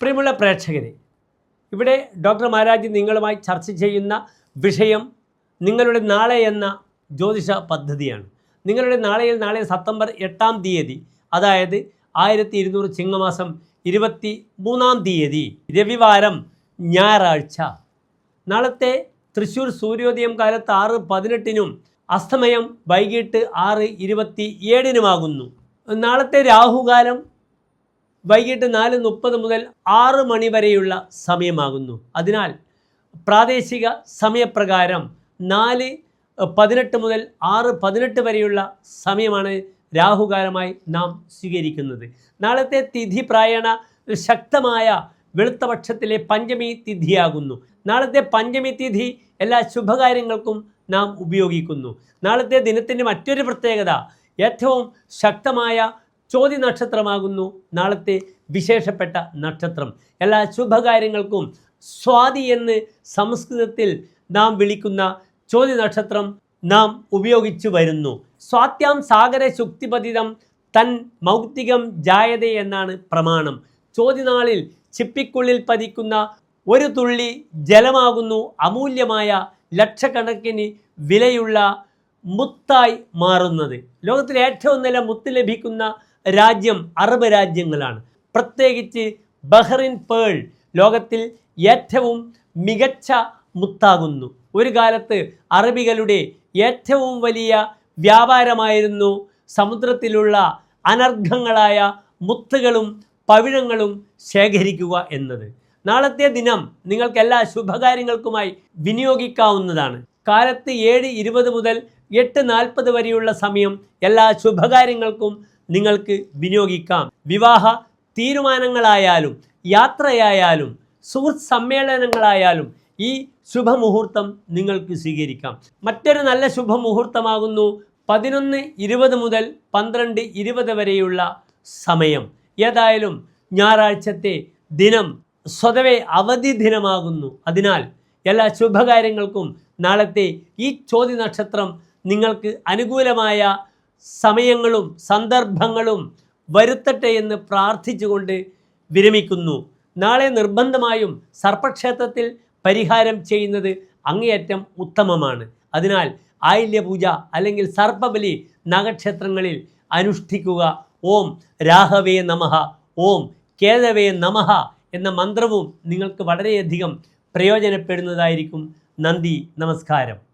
പ്രിയമുള്ള പ്രേക്ഷകരെ ഇവിടെ ഡോക്ടർ മഹാരാജ് നിങ്ങളുമായി ചർച്ച ചെയ്യുന്ന വിഷയം നിങ്ങളുടെ നാളെ എന്ന ജ്യോതിഷ പദ്ധതിയാണ്. നിങ്ങളുടെ നാളെയിൽ നാളെ സെപ്റ്റംബർ എട്ടാം തീയതി അതായത് ആയിരത്തി ഇരുന്നൂറ് ചിങ്ങമാസം ഇരുപത്തി മൂന്നാം തീയതി രവിവാരം ഞായറാഴ്ച. നാളത്തെ തൃശ്ശൂർ സൂര്യോദയം കാലത്ത് ആറ് പതിനെട്ടിനും അസ്തമയം വൈകിട്ട് ആറ് ഇരുപത്തി ഏഴിനുമാകുന്നു നാളത്തെ രാഹുകാലം വൈകിട്ട് നാല് മുപ്പത് മുതൽ ആറ് മണി വരെയുള്ള സമയമാകുന്നു. അതിനാൽ പ്രാദേശിക സമയപ്രകാരം നാല് പതിനെട്ട് മുതൽ ആറ് പതിനെട്ട് വരെയുള്ള സമയമാണ് രാഹുകാലമായി നാം സ്വീകരിക്കുന്നത്. നാളത്തെ തിഥി പ്രായണ ശക്തമായ വെളുത്തപക്ഷത്തിലെ പഞ്ചമി തിഥിയാകുന്നു. നാളത്തെ പഞ്ചമി തിഥി എല്ലാ ശുഭകാര്യങ്ങൾക്കും നാം ഉപയോഗിക്കുന്നു. നാളത്തെ ദിനത്തിന്റെ മറ്റൊരു പ്രത്യേകത ഏറ്റവും ശക്തമായ ചോതി നക്ഷത്രമാകുന്നു നാളത്തെ വിശേഷപ്പെട്ട നക്ഷത്രം. എല്ലാ ശുഭകാര്യങ്ങൾക്കും സ്വാതി എന്ന് സംസ്കൃതത്തിൽ നാം വിളിക്കുന്ന ചോതി നക്ഷത്രം നാം ഉപയോഗിച്ചു വരുന്നു. സ്വാത്യാം സാഗര ശുക്തിപതിതം തൻ മൗക്തികം ജായത എന്നാണ് പ്രമാണം. ചോതിനാളിൽ ചിപ്പിക്കുള്ളിൽ പതിക്കുന്ന ഒരു തുള്ളി ജലമാകുന്നു. അമൂല്യമായ ലക്ഷക്കണക്കിന് വിലയുള്ള മുത്തായി മാറുന്നത്. ലോകത്തിലെ ഏറ്റവും നല്ല മുത്ത് ലഭിക്കുന്ന രാജ്യം അറബ് രാജ്യങ്ങളാണ്. പ്രത്യേകിച്ച് ബഹ്റിൻ പേൾ ലോകത്തിൽ ഏറ്റവും മികച്ച മുത്താകുന്നു. ഒരു കാലത്ത് അറബികളുടെ ഏറ്റവും വലിയ വ്യാപാരമായിരുന്നു സമുദ്രത്തിലുള്ള അനർഘങ്ങളായ മുത്തുകളും പവിഴങ്ങളും ശേഖരിക്കുക എന്നത്. നാളത്തെ ദിനം നിങ്ങൾക്ക് എല്ലാ ശുഭകാര്യങ്ങൾക്കുമായി വിനിയോഗിക്കാവുന്നതാണ്. കാലത്ത് ഏഴ് ഇരുപത് മുതൽ എട്ട് നാൽപ്പത് വരെയുള്ള സമയം എല്ലാ ശുഭകാര്യങ്ങൾക്കും നിങ്ങൾക്ക് വിനിയോഗിക്കാം. വിവാഹ തീരുമാനങ്ങളായാലും യാത്രയായാലും സുഹൃത്ത് സമ്മേളനങ്ങളായാലും ഈ ശുഭമുഹൂർത്തം നിങ്ങൾക്ക് സ്വീകരിക്കാം. മറ്റൊരു നല്ല ശുഭമുഹൂർത്തമാകുന്നു പതിനൊന്ന് ഇരുപത് മുതൽ പന്ത്രണ്ട് ഇരുപത് വരെയുള്ള സമയം. ഏതായാലും ഞായറാഴ്ചത്തെ ദിനം സ്വതവേ അവധി ദിനമാകുന്നു. അതിനാൽ എല്ലാ ശുഭകാര്യങ്ങൾക്കും നാളത്തെ ഈ ചോദ്യ നക്ഷത്രം നിങ്ങൾക്ക് അനുകൂലമായ സമയങ്ങളും സന്ദർഭങ്ങളും വരുത്തട്ടെ എന്ന് പ്രാർത്ഥിച്ചുകൊണ്ട് വിരമിക്കുന്നു. നാളെ നിർബന്ധമായും സർപ്പക്ഷേത്രത്തിൽ പരിഹാരം ചെയ്യുന്നത് അങ്ങേയറ്റം ഉത്തമമാണ്. അതിനാൽ ആയില്യപൂജ അല്ലെങ്കിൽ സർപ്പബലി നഗക്ഷേത്രങ്ങളിൽ അനുഷ്ഠിക്കുക. ഓം രാഹവേ നമഹ ഓം കേതവേ നമഹ എന്ന മന്ത്രവും നിങ്ങൾക്ക് വളരെയധികം പ്രയോജനപ്പെടുന്നതായിരിക്കും. നന്ദി നമസ്കാരം.